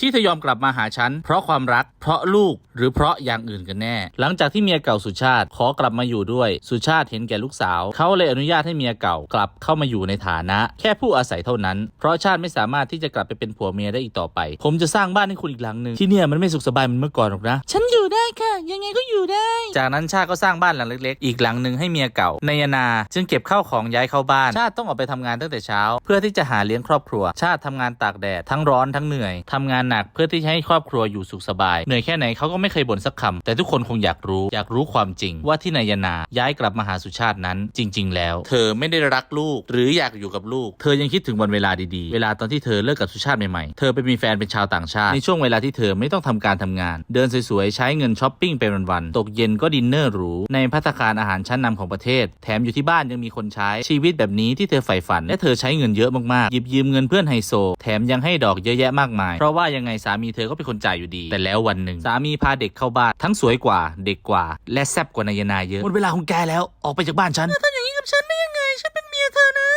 ที่เธอยอมกลับมาหาฉัน เพราะความรัก เพราะลูก หรือเพราะอย่างอื่นกันแน่ หลังจากที่เมียเก่าสุชาติขอกลับมาอยู่ด้วย สุชาติเห็นแก่ลูกสาว เขาเลยอนุญาตให้เมียเก่ากลับเข้ามาอยู่ในฐานะ แค่ผู้อาศัยเท่านั้น เพราะชาติไม่สามารถที่จะกลับไปเป็นผัวเมียได้อีกต่อไป ผมจะสร้างบ้านให้คุณอีกหลังหนึ่งที่เนี่ยมันไม่สุขสบายเหมือนเมื่อก่อนหรอกนะ ฉันอยู่ได้ค่ะ ยังไงก็อยู่ได้ จากนั้นชาติก็สร้างบ้านหลังเล็ก ๆ อีกหลังหนึ่งให้เมียเก่านายนา จึงเก็บข้าวของย้ายเข้าบ้าน ชาติต้องออกไปทำงานตั้งแต่เช้า เพื่อที่จะหาเลี้ยงครอบครัว ชาติทำงานตากแดดทั้งร้อนทั้งเหนื่อยทำงานหนักเพื่อที่จะให้ครอบครัวอยู่สุขสบาย เหนื่อยแค่ไหนเขาก็ไม่เคยบ่นสักคำแต่ทุกคนคงอยากรู้ อยากรู้ความจริง ว่าที่นายนาย้ายกลับมาหาสุชาตินั้น จริง ๆ แล้ว เธอไม่ได้รักลูก หรืออยากอยู่กับลูก เธอยังคิดถึงวันเวลาดีๆ เวลาตอนที่เธอเลิกกับสุชาติใหม่ๆ เธอไปมีแฟนเป็นชาวต่างชาติในช่วงเวลาที่เธอไม่ต้องทำการทำงาน เดินสวยๆใช้เงินช้อปปิ้งไปวันๆตกเย็นก็ดินเนอร์หรูในพัตตาคารอาหารชั้นนำของประเทศ แถมอยู่ที่บ้านยังมีคนใช้ชีวิตแบบนี้ที่เธอใฝ่ฝันและเธอใช้เงินเยอะมากๆหยิบยืมเงินเพื่อนไฮโซ แถมยังให้ดอกเยอะแยะมากมาย เพราะว่ายังไงสามีเธอก็เป็นคนจ่ายอยู่ดี แต่แล้ววันหนึ่งสามีพาเด็กเข้าบ้านทั้งสวยกว่าเด็กกว่า และแซ่บกว่านายนาเยอะหมดเวลาของแกแล้วออกไปจากบ้านฉันทำอย่างนี้กับฉันได้ยังไง ฉันเป็นเมียเธอนะ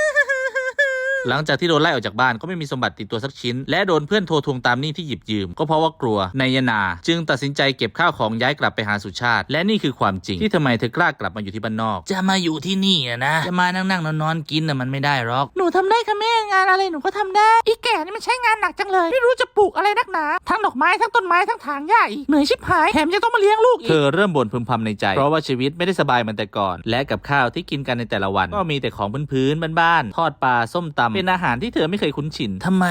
หลังจากที่โดนไล่ออกจากบ้านก็ไม่มีสมบัติติดตัวสักชิ้น และโดนเพื่อนโทรทวงตามหนี้ที่หยิบยืม ก็เพราะว่ากลัวนายนา จึงตัดสินใจเก็บข้าวของย้ายกลับไปหาสุชาติ และนี่คือความจริงที่ทำไมเธอกล้ากลับมาอยู่ที่บ้านนอก จะมาอยู่ที่นี่อะนะ จะมานั่งนั่งนอนนอนกินน่ะมันไม่ได้หรอก หนูทำได้ค่ะแม่งานอะไรหนูก็ทำได้อีแก่นี่มันใช้งานหนักจังเลย ไม่รู้จะปลูกอะไรนักหนาทั้งดอกไม้ทั้งต้นไม้ทั้งถางหญ้าอีกเหนื่อยชิบหายแถมยังต้องมาเลี้ยงลูกอีเธกอเริ่มบ่นพึมพำในใจ เพราะว่าชีวิตไม่ได้สบายเหมือนแต่ก่อน และกับข้าวที่กินกันในแต่ละวัน ก็มีแต่ของพื้นๆบ้านๆทอดปลาส้มตำเป็นอาหารที่เธอไม่เคยคุ้นชินทำไม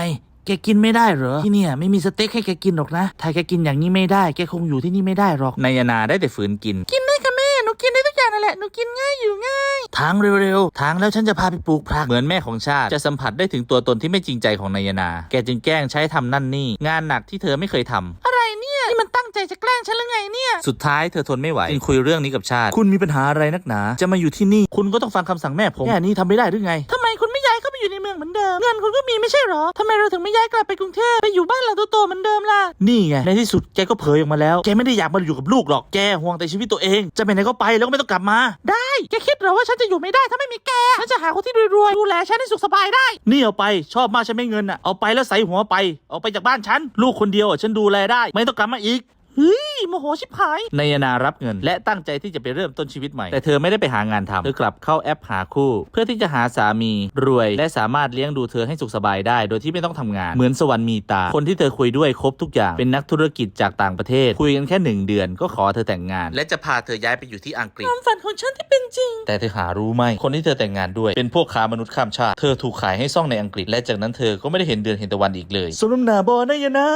แกกินไม่ได้เหรอ ที่เนี่ยไม่มีสเต็กให้แกกินหรอกนะ ถ้าแกกินอย่างนี้ไม่ได้ แกคงอยู่ที่นี่ไม่ได้หรอกนายนาได้แต่ฝืนกิน กินได้ค่ะแม่หนูกินได้ทุกอย่างนั่นแหละหนูกินง่ายอยู่ง่าย ทางเร็วๆ ทางแล้วฉันจะพาไปปลูกผัก เหมือนแม่ของชาติจะสัมผัสได้ถึงตัวตนที่ไม่จริงใจของนายนา แกจึงแกล้งใช้ทำนั่นนี่ งานหนักที่เธอไม่เคยทำอะไรเนี่ยนี่มันตั้งใจจะแกล้งฉันหรือไงเนี่ย สุดท้ายเธอทนไม่ไหวจึงคุยเรื่องนี้กับชาติ คุณมีปัญหาอะไรนักหนา จะมาอยู่ที่นี่ คุณก็ต้องฟังคำสั่งแม่ผมแค่นี้ทำไม่ได้หรือไง อยู่ในเมืองเหมือนเดิมเงินคุณก็มีไม่ใช่เหรอทำไมเราถึงไม่ย้ายกลับไปกรุงเทพไปอยู่บ้านหลังโตๆเหมือนเดิมล่ะนี่ไงในที่สุดแกก็เผยออกมาแล้วแกไม่ได้อยากมาอยู่กับลูกหรอกแกห่วงแต่ชีวิตตัวเอง จะไปไหนก็ไปแล้วก็ไม่ต้องกลับมา ได้แกคิดเหรอว่าฉันจะอยู่ไม่ได้ถ้าไม่มีแกฉันจะหาคนที่รวยๆดูแลฉันให้สุขสบายได้ นี่เอาไปชอบมากใช่ไหมเงินอะเอาไปแล้วใส่หัวไปเอาไปจากบ้านฉันลูกคนเดียวอะฉันดูแลได้ ไม่ต้องกลับมาอีกเฮ้ย โมโหชิบหายนายนารับเงิน และตั้งใจที่จะไปเริ่มต้นชีวิตใหม่ แต่เธอไม่ได้ไปหางานทำเธอกลับเข้าแอปหาคู่ เพื่อที่จะหาสามีรวย และสามารถเลี้ยงดูเธอให้สุขสบายได้ โดยที่ไม่ต้องทำงาน เหมือนสวรรค์มีตา คนที่เธอคุยด้วยครบทุกอย่าง เป็นนักธุรกิจจากต่างประเทศ คุยกันแค่หนึ่งเดือนก็ขอเธอแต่งงาน และจะพาเธอย้ายไปอยู่ที่อังกฤษความฝันของฉันที่เป็นจริง แต่เธอหารู้ไหมคนที่เธอแต่งงานด้วยเป็นพวกค้ามนุษย์ข้ามชาติ เธอถูกขายให้ซ่องในอังกฤษ และจากนั้นเธอก็ไม่ได้เห็นเดือนเห็นตะวันอีกเลยสมน้ำหนาบอนายนะ